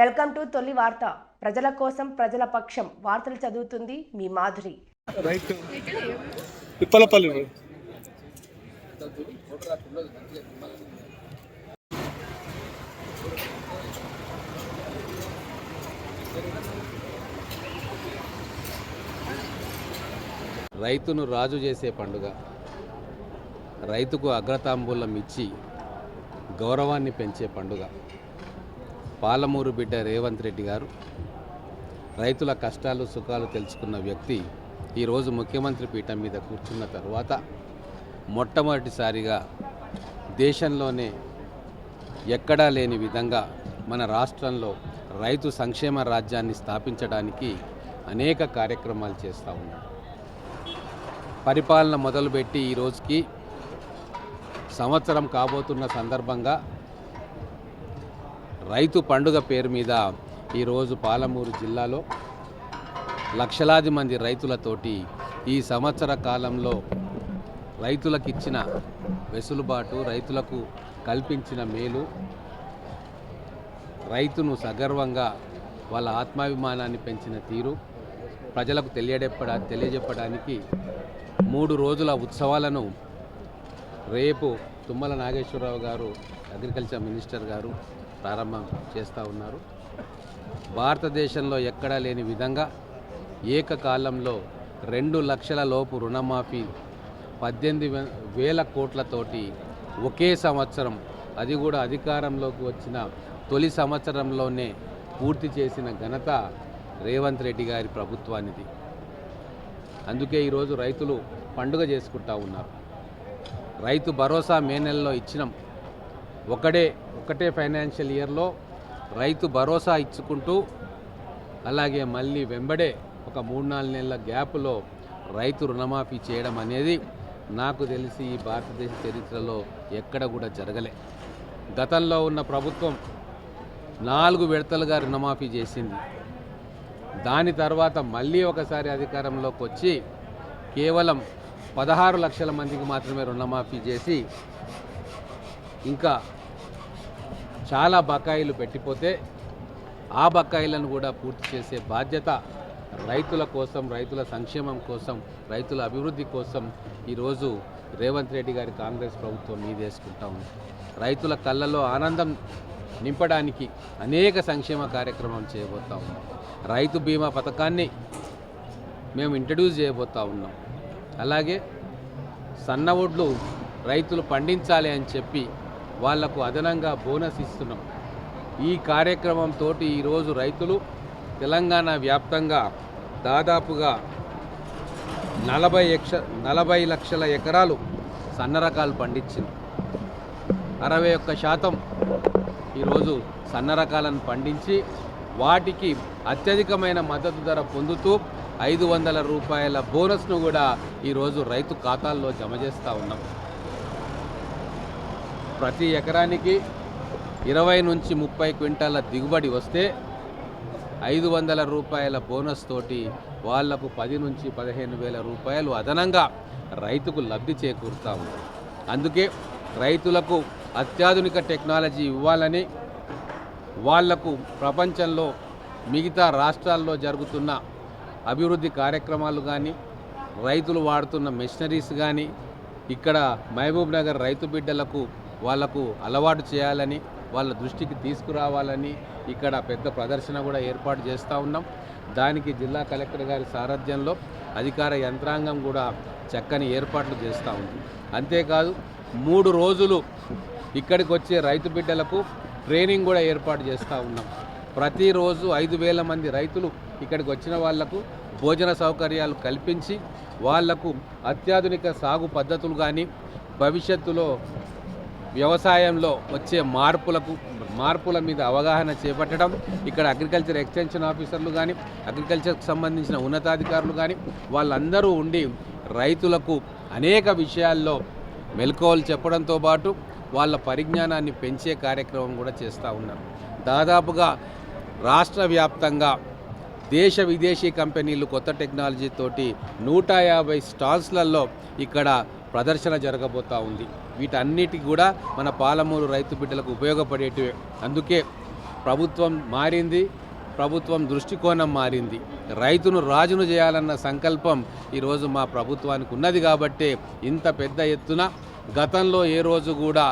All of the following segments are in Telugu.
వెల్కమ్ టు తొలి వార్త. ప్రజల కోసం ప్రజల పక్షం. వార్తలు చదువుతుంది మీ మాధురి. రైతును రాజు చేసే పండుగ. రైతుకు అగ్రతాంబూలం ఇచ్చి గౌరవాన్ని పెంచే పండుగ. పాలమూరు బిడ్డ రేవంత్ రెడ్డి గారు రైతుల కష్టాలు సుఖాలు తెలుసుకున్న వ్యక్తి ఈరోజు ముఖ్యమంత్రి పీఠం మీద కూర్చున్న తర్వాత మొట్టమొదటిసారిగా దేశంలోనే ఎక్కడా లేని విధంగా మన రాష్ట్రంలో రైతు సంక్షేమ రాజ్యాన్ని స్థాపించడానికి అనేక కార్యక్రమాలు చేస్తూ ఉన్నాడు పరిపాలన మొదలుపెట్టి ఈ రోజుకి సంవత్సరం కాబోతున్న సందర్భంగా రైతు పండుగ పేరు మీద ఈరోజు పాలమూరు జిల్లాలో లక్షలాది మంది రైతులతోటి ఈ సంవత్సర కాలంలో రైతులకు ఇచ్చిన వెసులుబాటు రైతులకు కల్పించిన మేలు రైతును సగర్వంగా వాళ్ళ ఆత్మాభిమానాన్ని పెంచిన తీరు ప్రజలకు తెలియడెప్పడా తెలియజెప్పడానికి మూడు రోజుల ఉత్సవాలను రేపు తుమ్మల నాగేశ్వరరావు గారు అగ్రికల్చర్ మినిస్టర్ గారు ప్రారంభం చేస్తూ ఉన్నారు. భారతదేశంలో ఎక్కడా లేని విధంగా ఏకకాలంలో రెండు లక్షల లోపు రుణమాఫీ పద్దెనిమిది వేల కోట్లతోటి ఒకే సంవత్సరం అది కూడా అధికారంలోకి వచ్చిన తొలి సంవత్సరంలోనే పూర్తి చేసిన ఘనత రేవంత్ రెడ్డి గారి ప్రభుత్వానిది. అందుకే ఈరోజు రైతులు పండుగ చేసుకుంటా ఉన్నారు. రైతు భరోసా మే నెలలో ఇచ్చినాం. ఒకడే ఒకటే ఫైనాన్షియల్ ఇయర్లో రైతు భరోసా ఇచ్చుకుంటూ అలాగే మళ్ళీ వెంబడే ఒక మూడు నాలుగు నెలల గ్యాప్లో రైతు రుణమాఫీ చేయడం అనేది నాకు తెలిసి ఈ భారతదేశ చరిత్రలో ఎక్కడ కూడా జరగలే. గతంలో ఉన్న ప్రభుత్వం నాలుగు విడతలుగా రుణమాఫీ చేసింది. దాని తర్వాత మళ్ళీ ఒకసారి అధికారంలోకి వచ్చి కేవలం పదహారు లక్షల మందికి మాత్రమే రుణమాఫీ చేసి ఇంకా చాలా బకాయిలు పెట్టిపోతే ఆ బకాయిలను కూడా పూర్తి చేసే బాధ్యత రైతుల కోసం రైతుల సంక్షేమం కోసం రైతుల అభివృద్ధి కోసం ఈరోజు రేవంత్ రెడ్డి గారి కాంగ్రెస్ ప్రభుత్వం మీదేసుకుంటా ఉంది. రైతుల కళ్ళలో ఆనందం నింపడానికి అనేక సంక్షేమ కార్యక్రమం చేయబోతా ఉన్నాం. రైతు బీమా పథకాన్ని మేము ఇంట్రడ్యూస్ చేయబోతా ఉన్నాం. అలాగే సన్న ఒడ్లు రైతులు పండించాలి అని చెప్పి వాళ్ళకు అదనంగా బోనస్ ఇస్తున్నాం. ఈ కార్యక్రమంతో ఈరోజు రైతులు తెలంగాణ వ్యాప్తంగా దాదాపుగా నలభై యక్ష నలభై లక్షల ఎకరాలు సన్న రకాలు పండించింది. అరవై ఒక్క శాతం ఈరోజు సన్న రకాలను పండించి వాటికి అత్యధికమైన మద్దతు ధర పొందుతూ ఐదు వందల రూపాయల బోనస్ను కూడా ఈరోజు రైతు ఖాతాల్లో జమ చేస్తూ ఉన్నాం. ప్రతి ఎకరానికి ఇరవై నుంచి ముప్పై క్వింటాల దిగుబడి వస్తే ఐదు వందల రూపాయల బోనస్ తోటి వాళ్ళకు పది నుంచి పదిహేను వేల రూపాయలు అదనంగా రైతుకు లబ్ధి చేకూరుతాము అందుకే రైతులకు అత్యాధునిక టెక్నాలజీ ఇవ్వాలని వాళ్ళకు ప్రపంచంలో మిగతా రాష్ట్రాల్లో జరుగుతున్న అభివృద్ధి కార్యక్రమాలు కానీ రైతులు వాడుతున్న మెషినరీస్ కానీ ఇక్కడ మహబూబ్ నగర్ రైతు బిడ్డలకు వాళ్ళకు అలవాటు చేయాలని వాళ్ళ దృష్టికి తీసుకురావాలని ఇక్కడ పెద్ద ప్రదర్శన కూడా ఏర్పాటు చేస్తూ ఉన్నాం. దానికి జిల్లా కలెక్టర్ గారి సారథ్యంలో అధికార యంత్రాంగం కూడా చక్కని ఏర్పాట్లు చేస్తూ ఉంది. అంతేకాదు మూడు రోజులు ఇక్కడికి వచ్చే రైతు బిడ్డలకు ట్రైనింగ్ కూడా ఏర్పాటు చేస్తూ ఉన్నాం. ప్రతిరోజు ఐదు వేల మంది రైతులు ఇక్కడికి వచ్చిన వాళ్ళకు భోజన సౌకర్యాలు కల్పించి వాళ్ళకు అత్యాధునిక సాగు పద్ధతులు కానీ భవిష్యత్తులో వ్యవసాయంలో వచ్చే మార్పులకు మార్పుల మీద అవగాహన చేపట్టడం ఇక్కడ అగ్రికల్చర్ ఎక్స్టెన్షన్ ఆఫీసర్లు కానీ అగ్రికల్చర్కి సంబంధించిన ఉన్నతాధికారులు కానీ వాళ్ళందరూ ఉండి రైతులకు అనేక విషయాల్లో మెలకువలు చెప్పడంతో పాటు వాళ్ళ పరిజ్ఞానాన్ని పెంచే కార్యక్రమం కూడా చేస్తూ ఉన్నారు. దాదాపుగా రాష్ట్ర వ్యాప్తంగా దేశ విదేశీ కంపెనీలు కొత్త టెక్నాలజీతోటి నూట యాభై స్టాల్స్లలో ఇక్కడ ప్రదర్శన జరగబోతూ ఉంది. వీటన్నిటి కూడా మన పాలమూరు రైతు బిడ్డలకు ఉపయోగపడేటివే. అందుకే ప్రభుత్వం మారింది ప్రభుత్వం దృష్టికోణం మారింది. రైతును రాజును చేయాలన్న సంకల్పం ఈరోజు మా ప్రభుత్వానికి ఉన్నది కాబట్టే ఇంత పెద్ద ఎత్తున గతంలో ఏ రోజు కూడా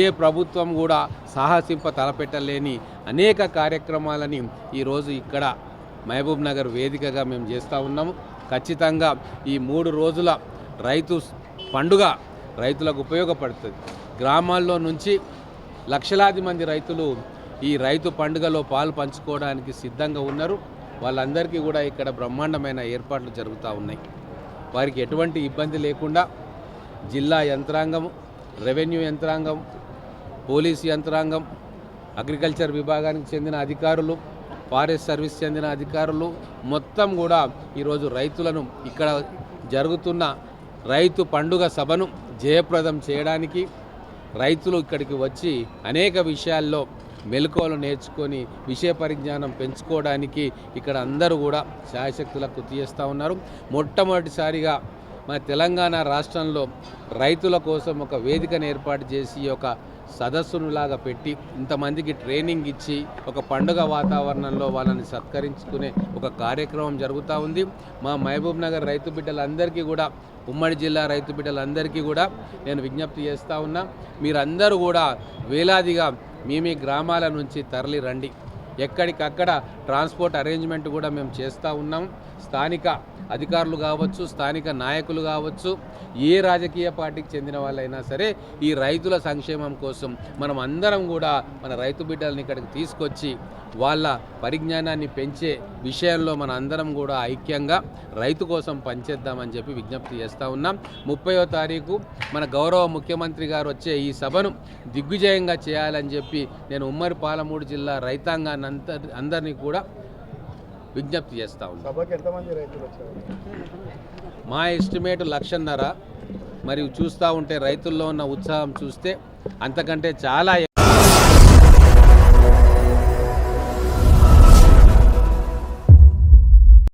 ఏ ప్రభుత్వం కూడా సాహసింప తలపెట్టలేని అనేక కార్యక్రమాలని ఈరోజు ఇక్కడ మహబూబ్ నగర్ వేదికగా మేము చేస్తూ ఉన్నాము. ఖచ్చితంగా ఈ మూడు రోజుల రైతు పండుగ రైతులకు ఉపయోగపడుతుంది. గ్రామాల్లో నుంచి లక్షలాది మంది రైతులు ఈ రైతు పండుగలో పాలు పంచుకోవడానికి సిద్ధంగా ఉన్నారు. వాళ్ళందరికీ కూడా ఇక్కడ బ్రహ్మాండమైన ఏర్పాట్లు జరుగుతూ ఉన్నాయి. వారికి ఎటువంటి ఇబ్బంది లేకుండా జిల్లా యంత్రాంగం రెవెన్యూ యంత్రాంగం పోలీస్ యంత్రాంగం అగ్రికల్చర్ విభాగానికి చెందిన అధికారులు ఫారెస్ట్ సర్వీస్ చెందిన అధికారులు మొత్తం కూడా ఈరోజు రైతులను ఇక్కడ జరుగుతున్న రైతు పండుగ సభను జయప్రదం చేయడానికి రైతులు ఇక్కడికి వచ్చి అనేక విషయాల్లో మెలకువలు నేర్చుకొని విషయ పరిజ్ఞానం పెంచుకోవడానికి ఇక్కడ అందరూ కూడా శాయశక్తులకు కృతి చేస్తూ ఉన్నారు. మొట్టమొదటిసారిగా మన తెలంగాణ రాష్ట్రంలో రైతుల కోసం ఒక వేదికను ఏర్పాటు చేసి ఒక సదస్సునులాగా పెట్టి ఇంతమందికి ట్రైనింగ్ ఇచ్చి ఒక పండుగ వాతావరణంలో వాళ్ళని సత్కరించుకునే ఒక కార్యక్రమం జరుగుతూ ఉంది. మా మహబూబ్ నగర్ రైతు బిడ్డలందరికీ కూడా ఉమ్మడి జిల్లా రైతు బిడ్డలందరికీ కూడా నేను విజ్ఞప్తి చేస్తూ ఉన్నా. మీరందరూ కూడా వేలాదిగా మీ మీ గ్రామాల నుంచి తరలి రండి ఎక్కడికక్కడ ట్రాన్స్పోర్ట్ అరేంజ్మెంట్ కూడా మేము చేస్తూ ఉన్నాం. స్థానిక అధికారులు కావచ్చు స్థానిక నాయకులు కావచ్చు ఏ రాజకీయ పార్టీకి చెందిన వాళ్ళైనా సరే ఈ రైతుల సంక్షేమం కోసం మనం అందరం కూడా మన రైతు బిడ్డల్ని ఇక్కడికి తీసుకొచ్చి వాళ్ళ పరిజ్ఞానాన్ని పెంచే విషయంలో మన అందరం కూడా ఐక్యంగా రైతు కోసం పనిచేద్దామని చెప్పి విజ్ఞప్తి చేస్తూ ఉన్నాం. ముప్పయో తారీఖు మన గౌరవ ముఖ్యమంత్రి గారు వచ్చే ఈ సభను దిగ్విజయంగా చేయాలని చెప్పి నేను ఉమ్మడి పాలమూడు జిల్లా రైతాంగాన్ని అంత అందరినీ కూడా విజ్ఞప్తి చేస్తూ. వచ్చారు? మా ఎస్టిమేట్ లక్షన్నర. మరియు చూస్తూ ఉంటే రైతుల్లో ఉన్న ఉత్సాహం చూస్తే అంతకంటే చాలా